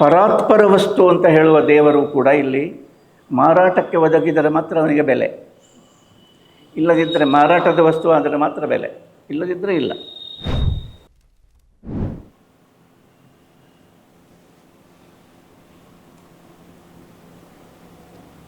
ಪರಾತ್ಪರ ವಸ್ತು ಅಂತ ಹೇಳುವ ದೇವರು ಕೂಡ ಇಲ್ಲಿ ಮಾರಾಟಕ್ಕೆ ಒದಗಿದರೆ ಮಾತ್ರ ಅವನಿಗೆ ಬೆಲೆ. ಇಲ್ಲದಿದ್ದರೆ ಮಾರಾಟದ ವಸ್ತು ಆದರೆ ಮಾತ್ರ ಬೆಲೆ. ಇಲ್ಲದಿದ್ದರೆ ಇಲ್ಲ.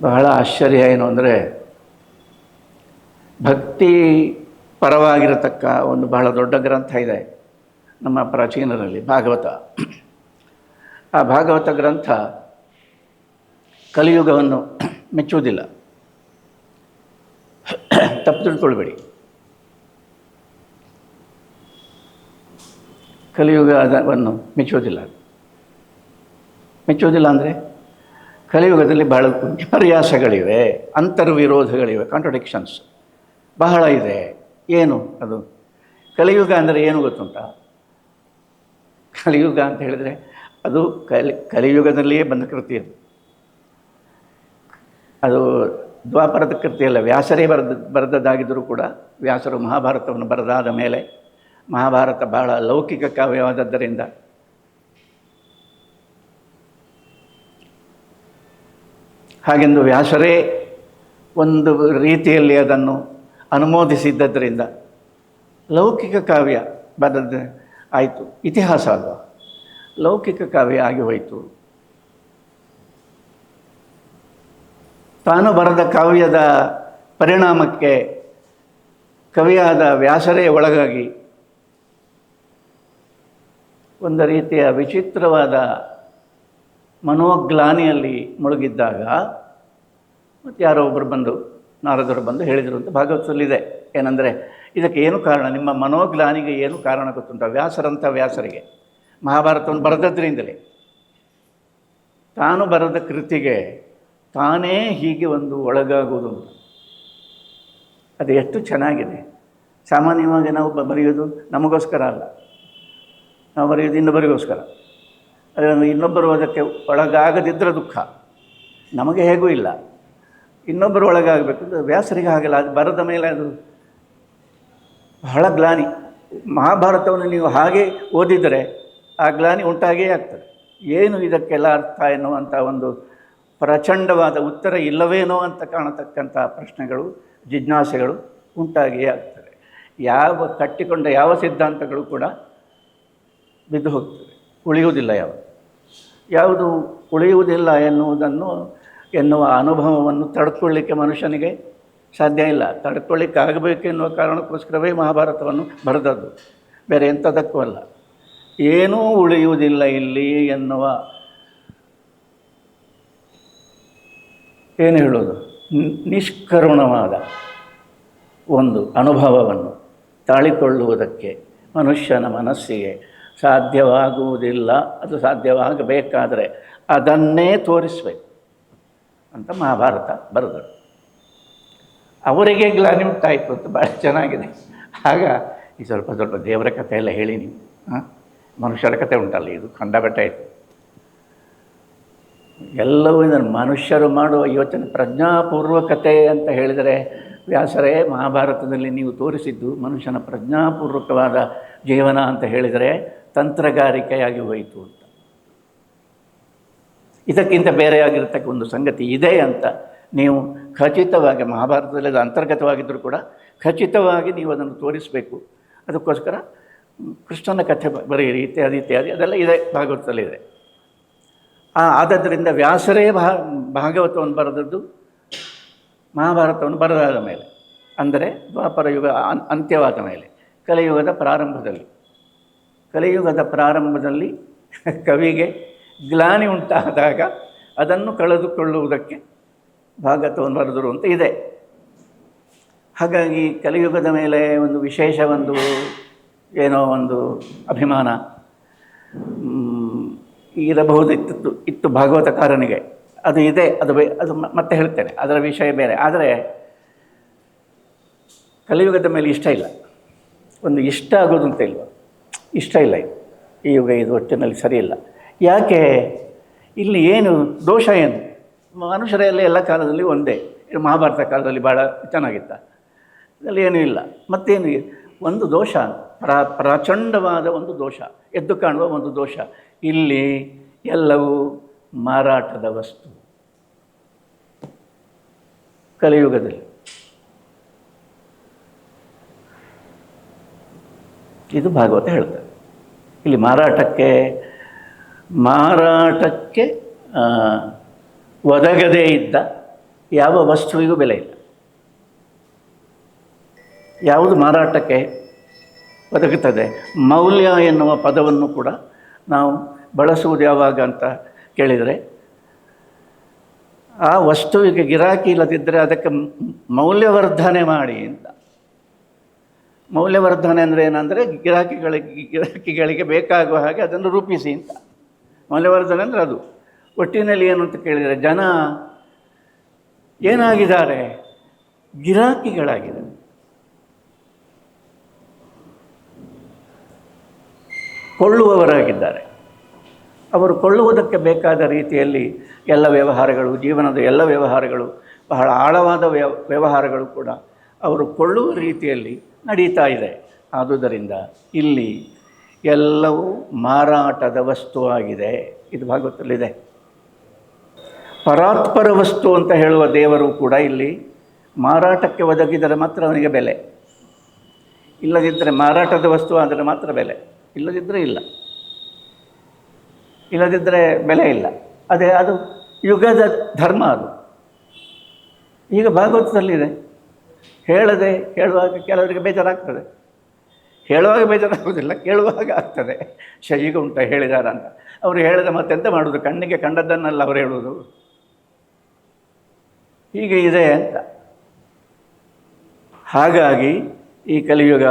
ಬಹಳ ಆಶ್ಚರ್ಯ ಏನು ಅಂದರೆ ಭಕ್ತಿ ಪರವಾಗಿರತಕ್ಕ ಒಂದು ಬಹಳ ದೊಡ್ಡ ಗ್ರಂಥ ಇದೆ ನಮ್ಮ ಪ್ರಾಚೀನರಲ್ಲಿ ಭಾಗವತ. ಆ ಭಾಗವತ ಗ್ರಂಥ ಕಲಿಯುಗವನ್ನು ಮೆಚ್ಚುವುದಿಲ್ಲ. ತಪ್ಪು ತಿಳ್ಕೊಳ್ಬೇಡಿ. ಕಲಿಯುಗವನ್ನು ಮೆಚ್ಚುವುದಿಲ್ಲ. ಮೆಚ್ಚುವುದಿಲ್ಲ ಅಂದರೆ ಕಲಿಯುಗದಲ್ಲಿ ಬಹಳ ವಿಪರ್ಯಾಸಗಳಿವೆ ಅಂತರ್ವಿರೋಧಗಳಿವೆ ಕಾಂಟ್ರಡಿಕ್ಷನ್ಸ್ ಬಹಳ ಇದೆ. ಏನು ಅದು? ಕಲಿಯುಗ ಅಂದರೆ ಏನು ಗೊತ್ತುಂಟ? ಕಲಿಯುಗ ಅಂತ ಹೇಳಿದರೆ ಅದು ಕಲಿ, ಕಲಿಯುಗದಲ್ಲಿಯೇ ಬಂದ ಕೃತಿ ಅದು. ಅದು ದ್ವಾಪರದ ಕೃತಿಯಲ್ಲ ವ್ಯಾಸರೇ ಬರೆದ, ಬರೆದದ್ದಾಗಿದ್ದರೂ ಕೂಡ ವ್ಯಾಸರು ಮಹಾಭಾರತವನ್ನು ಬರೆದಾದ ಮೇಲೆ ಮಹಾಭಾರತ ಬಹಳ ಲೌಕಿಕ ಕಾವ್ಯವಾದದ್ದರಿಂದ ಹಾಗೆಂದು ವ್ಯಾಸರೇ ಒಂದು ರೀತಿಯಲ್ಲಿ ಅದನ್ನು ಅನುಮೋದಿಸಿದ್ದರಿಂದ ಲೌಕಿಕ ಕಾವ್ಯ ಬರೆದ, ಆಯಿತು, ಇತಿಹಾಸ ಅಲ್ವಾ? ಲೌಕಿಕ ಕಾವ್ಯ ಆಗಿ ಹೋಯಿತು. ತಾನು ಬರೆದ ಕಾವ್ಯದ ಪರಿಣಾಮಕ್ಕೆ ಕವಿಯಾದ ವ್ಯಾಸರೇ ಒಳಗಾಗಿ ಒಂದು ರೀತಿಯ ವಿಚಿತ್ರವಾದ ಮನೋಗ್ಲಾನಿಯಲ್ಲಿ ಮುಳುಗಿದ್ದಾಗ ಮತ್ತು ಯಾರೋ ಒಬ್ಬರು ಬಂದು, ನಾರದರು ಬಂದು ಹೇಳಿದರು ಅಂತ ಭಾಗವತದಲ್ಲಿದೆ ಏನಂದರೆ ಇದಕ್ಕೆ ಏನು ಕಾರಣ? ನಿಮ್ಮ ಮನೋಗ್ಲಾನಿಗೆ ಏನು ಕಾರಣ ಗೊತ್ತುಂಟ? ವ್ಯಾಸರಂಥ ವ್ಯಾಸರಿಗೆ. ಮಹಾಭಾರತವನ್ನು ಬರೆದದ್ರಿಂದಲೇ. ತಾನು ಬರೆದ ಕೃತಿಗೆ ತಾನೇ ಹೀಗೆ ಒಂದು ಒಳಗಾಗುವುದು ಅದು ಎಷ್ಟು ಚೆನ್ನಾಗಿದೆ. ಸಾಮಾನ್ಯವಾಗಿ ನಾವು ಬರೆಯೋದು ನಮಗೋಸ್ಕರ ಅಲ್ಲ. ನಾವು ಬರೆಯೋದು ಇನ್ನೊಬ್ಬರಿಗೋಸ್ಕರ. ಅದನ್ನು ಇನ್ನೊಬ್ಬರು ಅದಕ್ಕೆ ಒಳಗಾಗದಿದ್ದರೆ ದುಃಖ. ನಮಗೆ ಹೇಗೂ ಇಲ್ಲ. ಇನ್ನೊಬ್ಬರು ಒಳಗಾಗಬೇಕು ಅದು ವ್ಯಾಸರಿಗೆ ಹಾಗಿಲ್ಲ. ಅದು ಬರದ ಮೇಲೆ ಅದು ಬಹಳ ಗ್ಲಾನಿ. ಮಹಾಭಾರತವನ್ನು ನೀವು ಹಾಗೆ ಓದಿದರೆ ಆ ಗ್ಲಾನಿ ಉಂಟಾಗೇ ಆಗ್ತದೆ. ಏನು ಇದಕ್ಕೆಲ್ಲ ಅರ್ಥ ಎನ್ನುವಂಥ ಒಂದು ಪ್ರಚಂಡವಾದ ಉತ್ತರ ಇಲ್ಲವೇನೋ ಅಂತ ಕಾಣತಕ್ಕಂಥ ಪ್ರಶ್ನೆಗಳು, ಜಿಜ್ಞಾಸೆಗಳು ಉಂಟಾಗಿಯೇ ಆಗ್ತವೆ. ಯಾವ ಕಟ್ಟಿಕೊಂಡ ಯಾವ ಸಿದ್ಧಾಂತಗಳು ಕೂಡ ಬಿದ್ದು ಹೋಗ್ತವೆ. ಉಳಿಯುವುದಿಲ್ಲ ಯಾವ. ಯಾವುದು ಉಳಿಯುವುದಿಲ್ಲ ಎನ್ನುವುದನ್ನು ಎನ್ನುವ ಅನುಭವವನ್ನು ತಡ್ಕೊಳ್ಳಿಕ್ಕೆ ಮನುಷ್ಯನಿಗೆ ಸಾಧ್ಯ ಇಲ್ಲ. ತಡ್ಕೊಳ್ಳಿಕ್ಕೆ ಆಗಬೇಕೆನ್ನುವ ಕಾರಣಕ್ಕೋಸ್ಕರವೇ ಮಹಾಭಾರತವನ್ನು ಬರೆದದ್ದು. ಬೇರೆ ಎಂಥದಕ್ಕೂ ಅಲ್ಲ. ಏನೂ ಉಳಿಯುವುದಿಲ್ಲ ಇಲ್ಲಿ ಎನ್ನುವ ಏನು ಹೇಳೋದು? ನಿಷ್ಕರುಣವಾದ ಒಂದು ಅನುಭವವನ್ನು ತಾಳಿಕೊಳ್ಳುವುದಕ್ಕೆ ಮನುಷ್ಯನ ಮನಸ್ಸಿಗೆ ಸಾಧ್ಯವಾಗುವುದಿಲ್ಲ. ಅದು ಸಾಧ್ಯವಾಗಬೇಕಾದರೆ ಅದನ್ನೇ ತೋರಿಸಬೇಕು ಅಂತ ಮಹಾಭಾರತ ಬರೆದರು ಅವರಿಗೆ ಗ್ಲಾನಿ ಉಂಟಾಯಿತು ಅಂತ ಭಾಳ ಚೆನ್ನಾಗಿದೆ. ಆಗ ಈ ಸ್ವಲ್ಪ ಸ್ವಲ್ಪ ದೇವರ ಕಥೆ ಎಲ್ಲ ಹೇಳಿ ನೀವು, ಹಾಂ? ಮನುಷ್ಯರ ಕತೆ ಉಂಟಲ್ಲ ಇದು, ಖಂಡಬೆಟ್ಟ ಆಯಿತು ಎಲ್ಲವೂ ಇದನ್ನು ಮನುಷ್ಯರು ಮಾಡುವ ಯೋಚನೆ, ಪ್ರಜ್ಞಾಪೂರ್ವಕತೆ ಅಂತ ಹೇಳಿದರೆ, ವ್ಯಾಸರೇ, ಮಹಾಭಾರತದಲ್ಲಿ ನೀವು ತೋರಿಸಿದ್ದು ಮನುಷ್ಯನ ಪ್ರಜ್ಞಾಪೂರ್ವಕವಾದ ಜೀವನ ಅಂತ ಹೇಳಿದರೆ ತಂತ್ರಗಾರಿಕೆಯಾಗಿ ಹೋಯಿತು ಅಂತ. ಇದಕ್ಕಿಂತ ಬೇರೆಯಾಗಿರ್ತಕ್ಕ ಒಂದು ಸಂಗತಿ ಇದೆ ಅಂತ ನೀವು ಖಚಿತವಾಗಿ, ಮಹಾಭಾರತದಲ್ಲಿ ಅದು ಅಂತರ್ಗತವಾಗಿದ್ದರೂ ಕೂಡ ಖಚಿತವಾಗಿ ನೀವು ಅದನ್ನು ತೋರಿಸಬೇಕು. ಅದಕ್ಕೋಸ್ಕರ ಕೃಷ್ಣನ ಕಥೆ ಬರೆಯಿರಿ, ಇತ್ಯಾದಿ ಇತ್ಯಾದಿ, ಅದೆಲ್ಲ ಇದೆ ಭಾಗವತದಲ್ಲಿದೆ ಆ, ಆದ್ದರಿಂದ ವ್ಯಾಸರೇ ಭಾ ಭಾಗವತವನ್ನು ಬರೆದದ್ದು, ಮಹಾಭಾರತವನ್ನು ಬರೆದಾದ ಮೇಲೆ, ಅಂದರೆ ದ್ವಾಪರ ಯುಗ ಅಂತ್ಯವಾದ ಮೇಲೆ, ಕಲಿಯುಗದ ಪ್ರಾರಂಭದಲ್ಲಿ. ಕಲಿಯುಗದ ಪ್ರಾರಂಭದಲ್ಲಿ ಕವಿಗೆ ಗ್ಲಾನಿ ಉಂಟಾದಾಗ ಅದನ್ನು ಕಳೆದುಕೊಳ್ಳುವುದಕ್ಕೆ ಭಾಗವತವನ್ನು ಬರೆದರು ಅಂತ ಇದೆ. ಹಾಗಾಗಿ ಕಲಿಯುಗದ ಮೇಲೆ ಒಂದು ವಿಶೇಷ ಒಂದು ಏನೋ ಒಂದು ಅಭಿಮಾನ. ಇರಬಹುದು ಇರಬಹುದಿತ್ತು ಇತ್ತು ಭಾಗವತಕಾರನಿಗೆ ಅದು ಇದೆ, ಅದು ಅದು ಮತ್ತೆ ಹೇಳ್ತೇನೆ. ಅದರ ವಿಷಯ ಬೇರೆ. ಆದರೆ, ಕಲಿಯುಗದ ಮೇಲೆ ಇಷ್ಟ ಇಲ್ಲ. ಒಂದು ಇಷ್ಟ ಆಗೋದು ಅಂತ ಇಲ್ವ? ಇಷ್ಟ ಇಲ್ಲ ಈ ಯುಗ, ಇದು ಒಟ್ಟಿನಲ್ಲಿ ಸರಿಯಿಲ್ಲ ಯಾಕೆ? ಇಲ್ಲಿ ಏನು ದೋಷ ಏನು? ಮನುಷ್ಯರೆಲ್ಲ ಎಲ್ಲ ಕಾಲದಲ್ಲಿ ಒಂದೇ. ಮಹಾಭಾರತ ಕಾಲದಲ್ಲಿ ಭಾಳ ಚೆನ್ನಾಗಿತ್ತ. ಅದರಲ್ಲಿ ಏನೂ ಇಲ್ಲ. ಮತ್ತೇನು ಒಂದು ದೋಷ, ಪ್ರ, ಪ್ರಚಂಡವಾದ ಒಂದು ದೋಷ, ಎದ್ದು ಕಾಣುವ ಒಂದು ದೋಷ. ಇಲ್ಲಿ ಎಲ್ಲವೂ ಮಾರಾಟದ ವಸ್ತು. ಕಲಿಯುಗದಲ್ಲಿ. ಇದು ಭಾಗವತ ಹೇಳ್ತಾರೆ ಇಲ್ಲಿ ಮಾರಾಟಕ್ಕೆ ಮಾರಾಟಕ್ಕೆ ಒದಗದೇ ಇದ್ದ ಯಾವ ವಸ್ತುವಿಗೂ ಬೆಲೆ ಇಲ್ಲ. ಯಾವುದು ಮಾರಾಟಕ್ಕೆ ಒದಗುತ್ತದೆ. ಮೌಲ್ಯ ಎನ್ನುವ ಪದವನ್ನು ಕೂಡ ನಾವು ಬಳಸುವುದು ಯಾವಾಗ ಅಂತ ಕೇಳಿದರೆ, ಆ ವಸ್ತುವಿಗೆ ಗಿರಾಕಿ ಇಲ್ಲದಿದ್ದರೆ ಅದಕ್ಕೆ ಮೌಲ್ಯವರ್ಧನೆ ಮಾಡಿ ಅಂತ. ಮೌಲ್ಯವರ್ಧನೆ ಅಂದರೆ ಏನಂದರೆ ಗಿರಾಕಿಗಳಿಗೆ ಗಿರಾಕಿಗಳಿಗೆ ಬೇಕಾಗುವ ಹಾಗೆ ಅದನ್ನು ರೂಪಿಸಿ ಅಂತ. ಮೌಲ್ಯವರ್ಧನೆ ಅಂದರೆ ಅದು. ಒಟ್ಟಿನಲ್ಲಿ ಏನು ಅಂತ ಕೇಳಿದರೆ ಜನ ಏನಾಗಿದ್ದಾರೆ? ಗಿರಾಕಿಗಳಾಗಿದ್ದಾರೆ. ಕೊಳ್ಳುವವರಾಗಿದ್ದಾರೆ. ಅವರು ಕೊಳ್ಳುವುದಕ್ಕೆ ಬೇಕಾದ ರೀತಿಯಲ್ಲಿ ಎಲ್ಲ ವ್ಯವಹಾರಗಳು, ಜೀವನದ ಎಲ್ಲ ವ್ಯವಹಾರಗಳು, ಬಹಳ ಆಳವಾದ ವ್ಯವ ವ್ಯವಹಾರಗಳು ಕೂಡ ಅವರು ಕೊಳ್ಳುವ ರೀತಿಯಲ್ಲಿ ನಡೀತಾ ಇದೆ. ಆದುದರಿಂದ ಇಲ್ಲಿ ಎಲ್ಲವೂ ಮಾರಾಟದ ವಸ್ತುವಾಗಿದೆ ಇದು ಭಾಗವತಲ್ಲಿದೆ ಪರಾತ್ಪರ ವಸ್ತು ಅಂತ ಹೇಳುವ ದೇವರು ಕೂಡ ಇಲ್ಲಿ ಮಾರಾಟಕ್ಕೆ ಒದಗಿದರೆ ಮಾತ್ರ ಅವನಿಗೆ ಬೆಲೆ. ಇಲ್ಲದಿದ್ದರೆ ಮಾರಾಟದ ವಸ್ತು ಆದರೆ ಮಾತ್ರ ಬೆಲೆ. ಇಲ್ಲದಿದ್ದರೆ ಇಲ್ಲ. ಇಲ್ಲದಿದ್ದರೆ ಬೆಲೆ ಇಲ್ಲ. ಅದೇ, ಅದು ಯುಗದ ಧರ್ಮ ಅದು. ಈಗ ಭಾಗವತದಲ್ಲಿದೆ. ಹೇಳದೆ ಹೇಳುವಾಗ ಕೆಲವರಿಗೆ ಬೇಜಾರಾಗ್ತದೆ. ಹೇಳುವಾಗ ಬೇಜಾರಾಗುವುದಿಲ್ಲ, ಕೇಳುವಾಗ ಆಗ್ತದೆ. ಶ ಉಂಟ ಹೇಳಿದಾರ ಅಂತ. ಅವರು ಹೇಳಿದ ಮತ್ತೆಂತ ಮಾಡೋದು? ಕಣ್ಣಿಗೆ ಕಂಡದ್ದನ್ನಲ್ಲ ಅವರು ಹೇಳುವುದು ಹೀಗೆ ಇದೆ ಅಂತ. ಹಾಗಾಗಿ ಈ ಕಲಿಯುಗ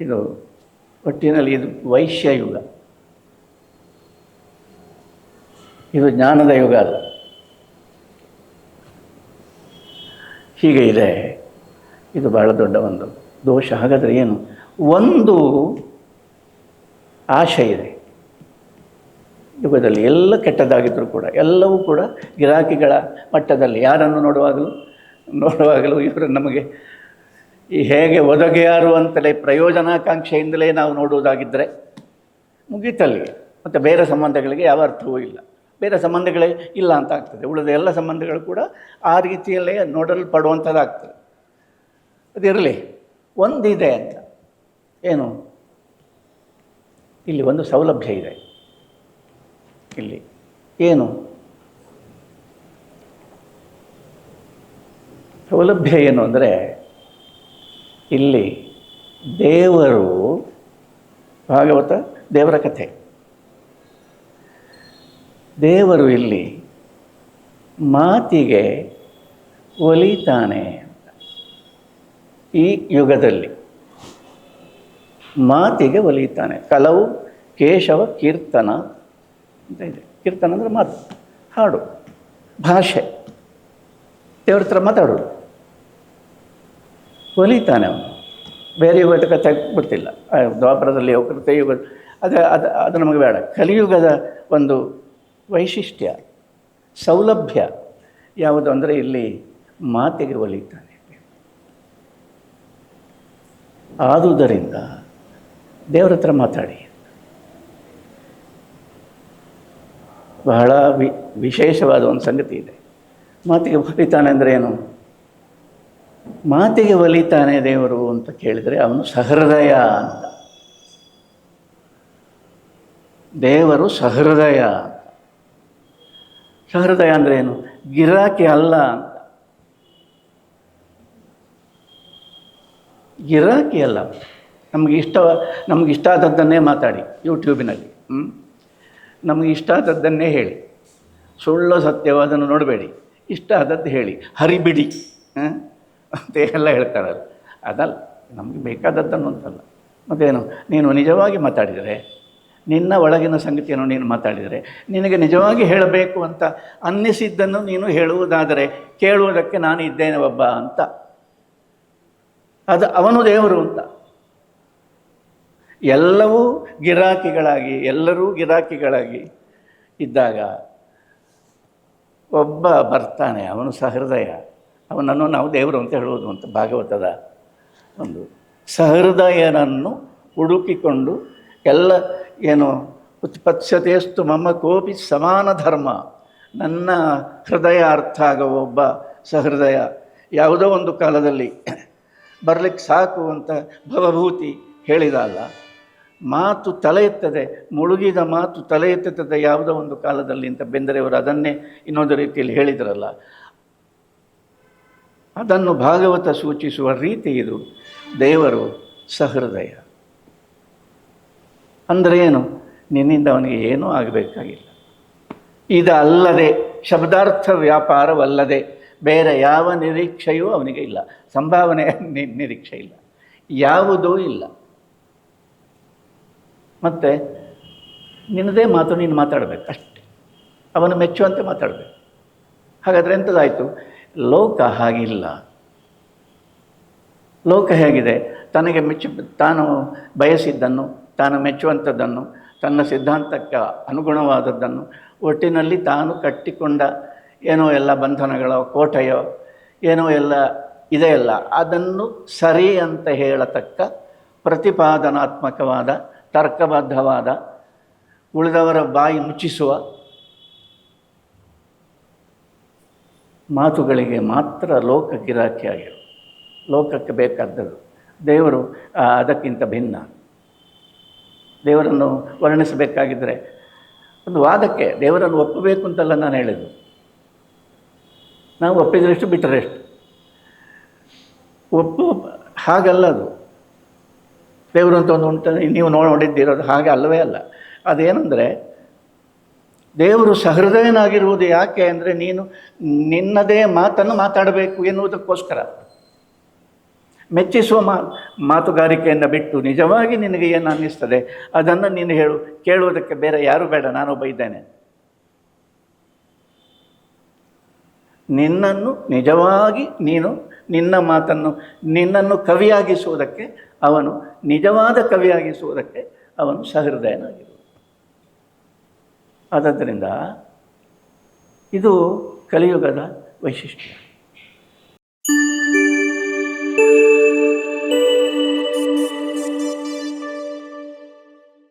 ಇದು ಒಟ್ಟಿನಲ್ಲಿ ಇದು ವೈಶ್ಯ ಯುಗ. ಇದು ಜ್ಞಾನದ ಯುಗ ಅಲ್ಲ ಹೀಗೆ ಇದೆ. ಇದು ಬಹಳ ದೊಡ್ಡ ಒಂದು ದೋಷ. ಹಾಗಾದರೆ ಏನು? ಒಂದು ಆಶೆ ಇದೆ. ಯುಗದಲ್ಲಿ ಎಲ್ಲ ಕೆಟ್ಟದಾಗಿದ್ದರೂ ಕೂಡ, ಎಲ್ಲವೂ ಕೂಡ ಗಿರಾಕಿಗಳ ಮಟ್ಟದಲ್ಲಿ. ಯಾರನ್ನು ನೋಡುವಾಗಲೂ? ನೋಡುವಾಗಲೂ ಇವರು ನಮಗೆ ಈ ಹೇಗೆ ಒದಗೆಯಾರು ಅಂತಲೇ ಪ್ರಯೋಜನಾಕಾಂಕ್ಷೆಯಿಂದಲೇ ನಾವು ನೋಡುವುದಾಗಿದ್ದರೆ ಮುಗೀತಲ್ಲಿಗೆ ಮತ್ತು ಬೇರೆ ಸಂಬಂಧಗಳಿಗೆ ಯಾವ ಅರ್ಥವೂ ಇಲ್ಲ. ಬೇರೆ ಸಂಬಂಧಗಳೇ ಇಲ್ಲ ಅಂತ ಆಗ್ತದೆ. ಉಳಿದ ಎಲ್ಲ ಸಂಬಂಧಗಳು ಕೂಡ ಆ ರೀತಿಯಲ್ಲೇ ನೋಡಲ್ಪಡುವಂಥದ್ದಾಗ್ತದೆ. ಅದಿರಲಿ, ಒಂದಿದೆ ಅಂತ. ಏನು? ಇಲ್ಲಿ ಒಂದು ಸೌಲಭ್ಯ ಇದೆ. ಇಲ್ಲಿ. ಏನು? ಸೌಲಭ್ಯ ಏನು ಅಂದರೆ ಇಲ್ಲಿ ದೇವರು, ಭಾಗವತ ದೇವರ ಕಥೆ. ದೇವರು ಇಲ್ಲಿ ಮಾತಿಗೆ ಒಲಿತಾನೆ ಈ ಯುಗದಲ್ಲಿ. ಮಾತಿಗೆ ಒಲಿಯುತ್ತಾನೆ ಕಲವು, ಕೇಶವ, ಕೀರ್ತನ ಅಂತ ಇದೆ. ಕೀರ್ತನ ಅಂದರೆ ಮಾತು, ಹಾಡು, ಭಾಷೆ. ದೇವ್ರ ಹತ್ರ ಮಾತಾಡೋದು. ಒಲಿತಾನೆ ಅವನು. ಬೇರೆ ಗೊತ್ತಿಲ್ಲ. ಆ ದ್ವಾಪರದಲ್ಲಿ ಯುಗ ಅದು ಅದು ಅದು ನಮಗೆ ಬೇಡ. ಕಲಿಯುಗದ ಒಂದು ವೈಶಿಷ್ಟ್ಯ, ಸೌಲಭ್ಯ ಯಾವುದು ಅಂದರೆ ಇಲ್ಲಿ ಮಾತಿಗೆ ಒಲಿತಾನೆ. ಆದುದರಿಂದ ದೇವರ ಹತ್ರ ಮಾತಾಡಿ. ಬಹಳ ವಿ ವಿಶೇಷವಾದ ಒಂದು ಸಂಗತಿ ಇದೆ. ಮಾತಿಗೆ ಒಲಿತಾನೆ ಅಂದರೆ ಏನು? ಮಾತಿಗೆ ಒಲಿತಾನೆ ದೇವರು ಅಂತ ಕೇಳಿದರೆ ಅವನು ಸಹೃದಯ ಅಂತ. ದೇವರು ಸಹೃದಯ ಸಹೃದಯ ಅಂದರೆ ಏನು? ಗಿರಾಕಿ ಅಲ್ಲ ಅಂತ. ಗಿರಾಕಿ ಅಲ್ಲ. ನಮಗೆ ಇಷ್ಟ ನಮಗೆ ಇಷ್ಟ ಆದದ್ದನ್ನೇ ಮಾತಾಡಿ ಯೂಟ್ಯೂಬಿನಲ್ಲಿ. ನಮಗೆ ಇಷ್ಟ ಆದದ್ದನ್ನೇ ಹೇಳಿ. ಸುಳ್ಳು ಸತ್ಯವಾದನ್ನು ನೋಡಬೇಡಿ. ಇಷ್ಟ ಆದದ್ದು ಹೇಳಿ. ಹರಿಬಿಡಿ. ಹಾಂ ಅಂತ ಎಲ್ಲ ಹೇಳ್ತಾರಲ್ಲ ಅದಲ್ಲ, ನಮಗೆ ಬೇಕಾದದ್ದನ್ನು ಅಂತಲ್ಲ ಮತ್ತೇನು, ನೀನು ನಿಜವಾಗಿ ಮಾತಾಡಿದರೆ, ನಿನ್ನ ಒಳಗಿನ ಸಂಗತಿಯನ್ನು ನೀನು ಮಾತಾಡಿದರೆ, ನಿನಗೆ ನಿಜವಾಗಿ ಹೇಳಬೇಕು ಅಂತ ಅನ್ನಿಸಿದ್ದನ್ನು ನೀನು ಹೇಳುವುದಾದರೆ ಕೇಳುವುದಕ್ಕೆ ನಾನು ಇದ್ದೇನೆ ಒಬ್ಬ ಅಂತ. ಅದು ಅವನು ದೇವರು ಅಂತ. ಎಲ್ಲವೂ ಗಿರಾಕಿಗಳಾಗಿ, ಎಲ್ಲರೂ ಗಿರಾಕಿಗಳಾಗಿ ಇದ್ದಾಗ ಒಬ್ಬ ಬರ್ತಾನೆ, ಅವನು ಸಹೃದಯ. ಅವನನ್ನು ನಾವು ದೇವರು ಅಂತ ಹೇಳುವುದು ಅಂತ ಭಾಗವತದ ಒಂದು ಸಹೃದಯನನ್ನು ಹುಡುಕಿಕೊಂಡು ಎಲ್ಲ ಏನು ಉತ್ಪತ್ಸ್ಯತೆಯಸ್ತು ಮಮ್ಮ ಕೋಪಿ ಸಮಾನ ಧರ್ಮ, ನನ್ನ ಹೃದಯ ಅರ್ಥ ಆಗುವ ಒಬ್ಬ ಸಹೃದಯ ಯಾವುದೋ ಒಂದು ಕಾಲದಲ್ಲಿ ಬರಲಿಕ್ಕೆ ಸಾಕು ಅಂತ ಭವಭೂತಿ ಹೇಳಿದ ಅಲ್ಲ ಮಾತು ತಲೆ ಎತ್ತದೆ ಮುಳುಗಿದ ಮಾತು ತಲೆ ಎತ್ತದೆ ಯಾವುದೋ ಒಂದು ಕಾಲದಲ್ಲಿ ಅಂತ ಬೆಂದರೆಯವರು ಅದನ್ನೇ ಇನ್ನೊಂದು ರೀತಿಯಲ್ಲಿ ಹೇಳಿದ್ರಲ್ಲ. ಅದನ್ನು ಭಾಗವತ ಸೂಚಿಸುವ ರೀತಿ ಇದು. ದೇವರು ಸಹೃದಯ. ಅಂದರೆ ಏನು? ನಿನ್ನಿಂದ ಅವನಿಗೆ ಏನೂ ಆಗಬೇಕಾಗಿಲ್ಲ. ಇದಲ್ಲದೆ ಶಬ್ದಾರ್ಥ ವ್ಯಾಪಾರವಲ್ಲದೆ ಬೇರೆ ಯಾವ ನಿರೀಕ್ಷೆಯೂ ಅವನಿಗೆ ಇಲ್ಲ. ಸಂಭಾವನೆ ನಿರೀಕ್ಷೆ ಇಲ್ಲ. ಯಾವುದೂ ಇಲ್ಲ. ಮತ್ತು ನಿನ್ನದೇ ಮಾತು ನೀನು ಮಾತಾಡಬೇಕು ಅಷ್ಟೆ. ಅವನು ಮೆಚ್ಚುವಂತೆ ಮಾತಾಡಬೇಕು. ಹಾಗಾದರೆ ಎಂಥದ್ದಾಯಿತು ಲೋಕ ಹಾಗಿಲ್ಲ. ಲೋಕ ಹೇಗಿದೆ? ತನಗೆ ಮೆಚ್ಚು, ತಾನು ಬಯಸಿದ್ದನ್ನು, ತಾನು ಮೆಚ್ಚುವಂಥದ್ದನ್ನು, ತನ್ನ ಸಿದ್ಧಾಂತಕ್ಕೆ ಅನುಗುಣವಾದದ್ದನ್ನು, ಒಟ್ಟಿನಲ್ಲಿ ತಾನು ಕಟ್ಟಿಕೊಂಡ ಏನೋ ಎಲ್ಲ ಬಂಧನಗಳೋ, ಕೋಟೆಯೋ, ಏನೋ ಎಲ್ಲ ಇದೆಯಲ್ಲ ಅದನ್ನು ಸರಿ ಅಂತ ಹೇಳತಕ್ಕ ಪ್ರತಿಪಾದನಾತ್ಮಕವಾದ, ತರ್ಕಬದ್ಧವಾದ, ಉಳಿದವರ ಬಾಯಿ ಮುಚ್ಚಿಸುವ ಮಾತುಗಳಿಗೆ ಮಾತ್ರ ಲೋಕ ಗಿರಾಕಿಯಾಗಿರು ಲೋಕಕ್ಕೆ ಬೇಕಾದದ್ದು. ದೇವರು ಅದಕ್ಕಿಂತ ಭಿನ್ನ. ದೇವರನ್ನು ವರ್ಣಿಸಬೇಕಾಗಿದ್ದರೆ ಒಂದು ವಾದಕ್ಕೆ ದೇವರನ್ನು ಒಪ್ಪಬೇಕು ಅಂತೆಲ್ಲ ನಾನು ಹೇಳಿದ್ದು. ನಾವು ಒಪ್ಪಿದ್ರೆಷ್ಟು ಬಿಟ್ಟರೆಷ್ಟು ಒಪ್ಪು, ಹಾಗಲ್ಲ ಅದು. ದೇವರು ಅಂತ ಒಂದು ಉಂಟು, ನೀವು ನೋಡಿದ್ದಿರೋದು ಹಾಗೆ ಅಲ್ಲವೇ ಅಲ್ಲ. ಅದೇನೆಂದರೆ ದೇವರು ಸಹೃದಯನಾಗಿರುವುದು ಯಾಕೆ ಅಂದರೆ ನೀನು ನಿನ್ನದೇ ಮಾತನ್ನು ಮಾತಾಡಬೇಕು ಎನ್ನುವುದಕ್ಕೋಸ್ಕರ. ಮೆಚ್ಚಿಸುವ ಮಾ, ಮಾತುಗಾರಿಕೆಯನ್ನು ಬಿಟ್ಟು ನಿಜವಾಗಿ ನಿನಗೆ ಏನು ಅನ್ನಿಸ್ತದೆ ಅದನ್ನು ನೀನು ಹೇಳು, ಕೇಳುವುದಕ್ಕೆ ಬೇರೆ ಯಾರು ಬೇಡ ನಾನು ಇದ್ದೇನೆ. ನಿನ್ನನ್ನು ನಿಜವಾಗಿ ನೀನು, ನಿನ್ನ ಮಾತನ್ನು, ನಿನ್ನನ್ನು ಕವಿಯಾಗಿಸುವುದಕ್ಕೆ, ಅವನು ನಿಜವಾದ ಕವಿಯಾಗಿಸುವುದಕ್ಕೆ ಅವನು ಸಹೃದಯನಾಗಿರುವುದು ಆದ್ದರಿಂದ ಇದು ಕಲಿಯುಗದ ವೈಶಿಷ್ಟ್ಯ.